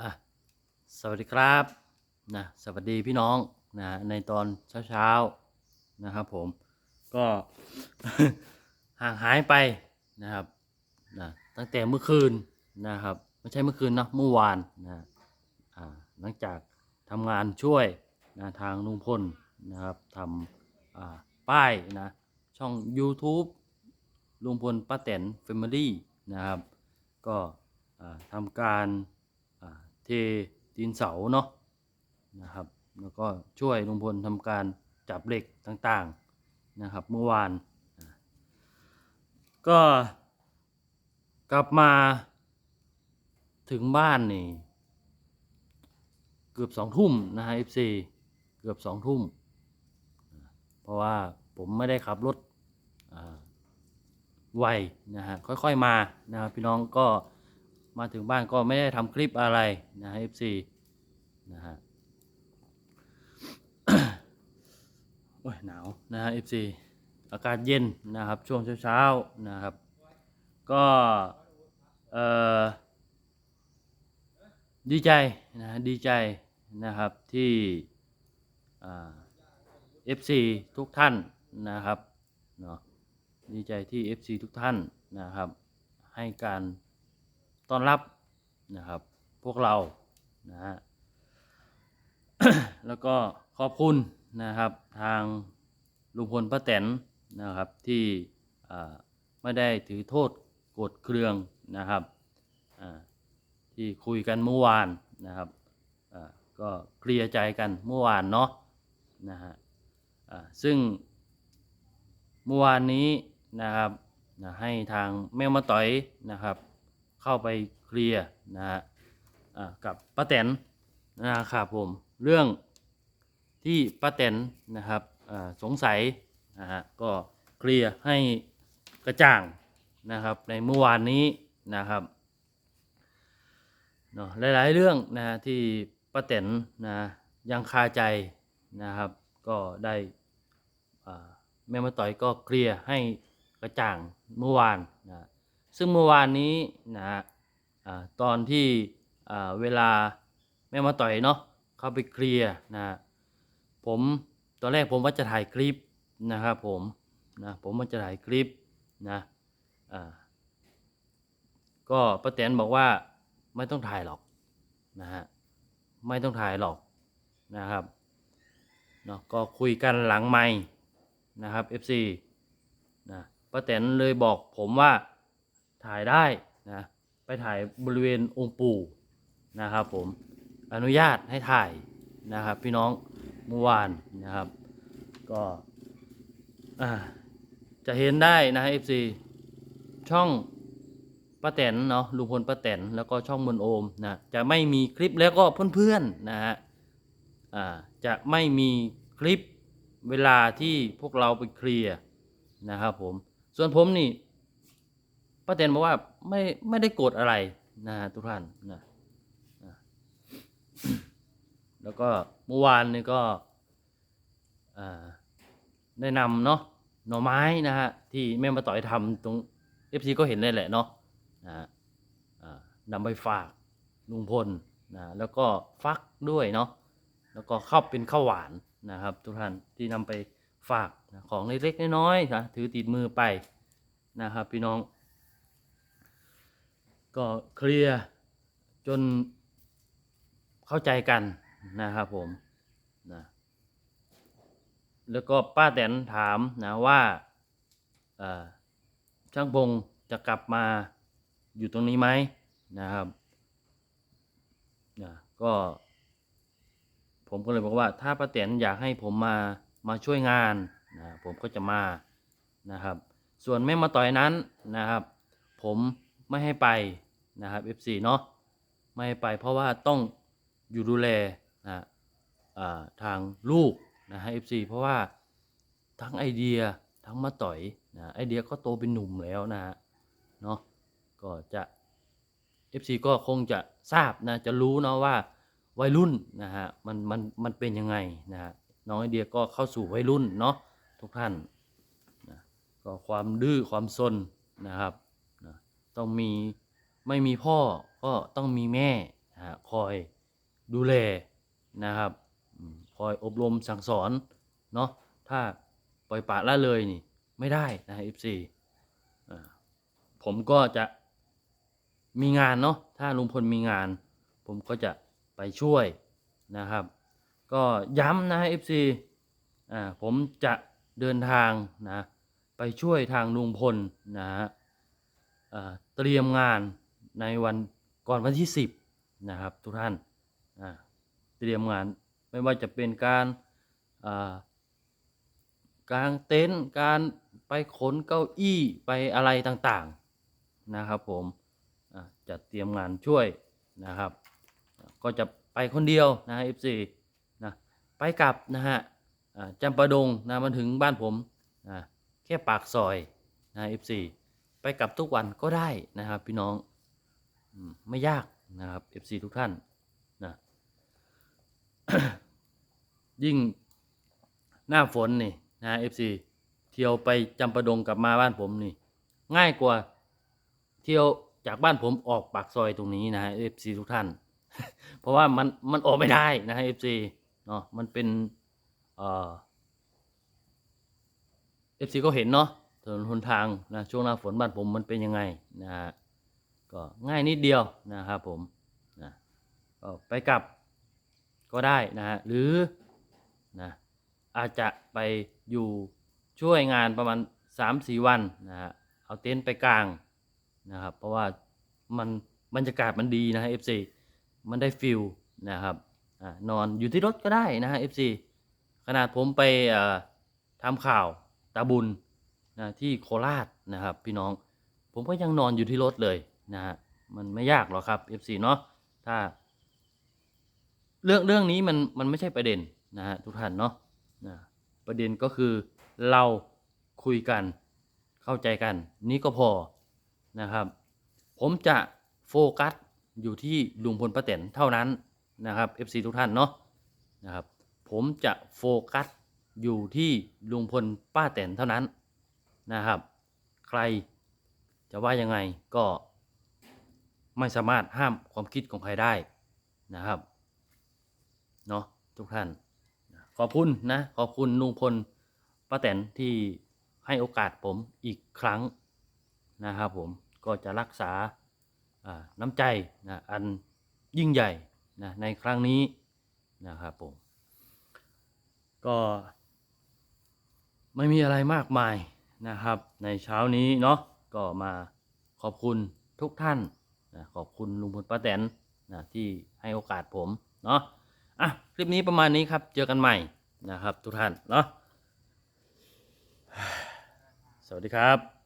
อะสวัสดีครับนะสวัสดีพี่น้องนะในตอนเช้าๆนะครับผมก็ห่างหายไปนะครับนะตั้งแต่เมื่อคืนนะครับไม่ใช่เมื่อคืนเนะเมื่อวานนะอ่าหลังจากทำงานช่วยนะทางลุงพลนะครับทำอ่าป้ายนะช่อง YouTube ลุงพลป้าแตนแฟมิลี่นะครับก็ทำการ ทดินเสาเนาะนะครับ แล้วก็ช่วยลุงพลทำการจับเหล็กต่างๆนะครับ เมื่อวาน ก็กลับมาถึงบ้านนี่ เกือบสองทุ่มนะฮะ FC เกือบสองทุ่ม เพราะว่าผมไม่ได้ขับรถอ่าไวนะฮะค่อยๆมานะครับพี่น้องก็ มาถึงบ้านก็ไม่ได้ทำคลิปอะไรนะฮะ FC นะฮะโอ้ยหนาวนะฮะ FC อากาศเย็นนะครับช่วงเช้าๆนะครับ ก็เอ่อดีใจนะดีใจนะครับที่อ่า FC ทุกท่านนะครับเนาะดีใจที่ FC ทุกท่านนะครับให้การ ต้อนรับนะครับ พวกเรานะฮะแล้วก็ขอบคุณนะครับทางลุงพลป้าแตนนะครับที่ไม่ได้ถือโทษโกรธเครืองนะครับที่คุยกันเมื่อวานนะครับก็เคลียร์ใจกันเมื่อวานเนาะนะฮะซึ่งเมื่อวานนี้นะครับให้ทางแม่มาต่อยนะครับ เข้าไปเคลียร์นะฮะกับป้าแตนนะครับผมเรื่องที่ป้าแตนนะครับสงสัยนะฮะก็เคลียร์ให้กระจ่างนะครับในเมื่อวานนี้นะครับเนาะหลายๆเรื่องนะฮะที่ป้าแตนนะยังคาใจนะครับก็ได้แม่มาต่อยก็เคลียร์ให้กระจ่างเมื่อวานนะ ซึ่งเมื่อวานนี้นะฮะตอนที่เวลาแม่มาต่อยเนาะเข้าไปเคลียร์นะผมตอนแรกผมว่าจะถ่ายคลิปนะครับผมนะผมว่าจะถ่ายคลิปนะก็ป้าแตนบอกว่าไม่ต้องถ่ายหรอกนะฮะไม่ต้องถ่ายหรอกนะครับเนาะก็คุยกันหลังไม้นะครับ FC นะป้าแตนเลยบอกผมว่า ถ่ายได้นะไปถ่ายบริเวณองค์ปู่นะครับผมอนุญาตให้ถ่ายนะครับ พี่น้องเมื่อวานนะครับ ก็จะเห็นได้นะฮะ FC ช่องป้าแตนเนาะลุงพลป้าแตนแล้วก็ช่องมนโอมนะจะไม่มีคลิปแล้วก็เพื่อนๆนะฮะจะไม่มีคลิปเวลาที่พวกเราไปเคลียร์นะครับผมส่วนผมนี่ ป้าแตนบอกว่าไม่ไม่ได้โกรธอะไรนะทุกท่านนะนะแล้วก็เมื่อวานนี่ก็อ่าได้นำเนาะหน่อไม้นะฮะที่แม่มาต่อยทำตรงเอฟซีก็เห็นเลยแหละเนาะนะฮะอ่านำไปฝากลุงพลนะแล้วก็ฟักด้วยเนาะแล้วก็ข้าวเป็นข้าวหวานนะครับ ทุกท่านที่นำไปฝากนะของเล็กๆน้อยๆนะถือติดมือไปนะครับพี่น้อง ก็เคลียร์จนเข้าใจกันนะครับผมนะแล้วก็ป้าแตนถามนะว่าช่างพงจะกลับมาอยู่ตรงนี้ไหมนะครับนะก็ผมก็เลยบอกว่าถ้าป้าแตนอยากให้ผมมามาช่วยงานนะผมก็จะมานะครับ ส่วนแม่มาต่อยนั้นนะครับ ผม ไม่ให้ไปนะครับ FC เนาะไม่ให้ไปเพราะว่าต้องอยู่ดูแลนะทางลูกนะฮะ FC เพราะว่าทั้งไอเดียทั้งมาต่อยนะไอเดียก็โตเป็นหนุ่มแล้วนะฮะเนาะก็จะ FC ก็คงจะทราบนะจะรู้เนาะว่าวัยรุ่นนะฮะมันมันมันเป็นยังไงนะฮะน้องไอเดียก็เข้าสู่วัยรุ่นเนาะทุกท่านนะก็ความดื้อความซนนะครับ ต้องมีไม่มีพ่อก็ต้องมีแม่นะฮะคอยดูแลนะครับคอยอบรมสั่งสอนเนาะถ้าปล่อยปละละเลยนี่ไม่ได้นะ FC อ่าผมก็จะมีงานเนาะถ้าลุงพลมีงาน ผมก็จะไปช่วยนะครับ ก็ย้ำนะ FC อ่าผมจะเดินทางนะไปช่วยทางลุงพลนะฮะ เตรียมงานในวันก่อนวันที่ 10 นะครับ ทุกท่านเตรียมงานไม่ว่าจะเป็นการอ่ากางเต็นท์การไปขนเก้าอี้ไปอะไรต่างๆนะครับผมอ่าจะเตรียมงานช่วยนะครับ ก็จะไปคนเดียวนะฮะ FC นะไปกลับนะฮะจำปาดงนะมาถึงบ้านผมนะแค่ปากซอยนะ FC ไปกลับทุกวันก็ได้นะครับ พี่น้องไม่ยากนะครับ FC ทุกท่านนะยิ่งหน้าฝนนี่นะ FC เที่ยวไปจำปาดงกลับมาบ้านผมนี่ ง่ายกว่าเที่ยวจากบ้านผมออกปากซอยตรงนี้นะฮะ FC ทุกท่าน เพราะว่ามันมันออกไม่ได้นะฮะ FC เนาะมันเป็นเอ่อ FC ก็เห็นเนาะ ถนนหนทางนะช่วงหน้าฝนบ้านผมมันเป็นยังไงนะฮะก็ง่ายนิดเดียวนะครับผมนะก็ไปกลับก็ได้นะฮะหรือนะอาจจะไปอยู่ช่วยงานประมาณ 3-4 วันนะฮะเอาเต็นท์ไปกลางนะครับเพราะว่ามันบรรยากาศมันดีนะฮะ FC มันได้ฟิลนะครับอ่านอนอยู่ที่รถก็ได้นะฮะ FC ขนาดผมไปทำข่าวตาบุญ นะที่โคราชนะครับ พี่น้อง ผมก็ยังนอนอยู่ที่รถเลยนะฮะมันไม่ยากหรอกครับ FC เนาะถ้า เรื่องเรื่องนี้มันมันไม่ใช่ประเด็นนะฮะทุกท่านเนาะนะประเด็นก็คือเราคุยกันเข้าใจกัน นี้ก็พอนะครับ ผมจะโฟกัสอยู่ที่ลุงพลป้าแตนเท่านั้นนะครับ FC ทุกท่านเนาะนะครับ ผมจะโฟกัสอยู่ที่ลุงพลป้าแตนเท่านั้น นะครับ ใครจะว่ายังไงก็ไม่สามารถห้ามความคิดของใครได้นะครับเนาะทุกท่าน ขอบคุณนะ ขอบคุณลุงพลป้าแตนที่ให้โอกาสผมอีกครั้งนะครับผมก็จะรักษาอ่าน้ำใจนะอันยิ่งใหญ่นะในครั้งนี้นะครับผมก็ไม่มีอะไรมากมาย นะครับ ในเช้านี้เนาะก็มาขอบคุณทุกท่านนะขอบคุณลุงพลป้าแตนนะที่ให้โอกาสผมเนาะอะคลิปนี้ประมาณนี้ครับเจอกันใหม่นะครับ ทุกท่านเนาะสวัสดีครับ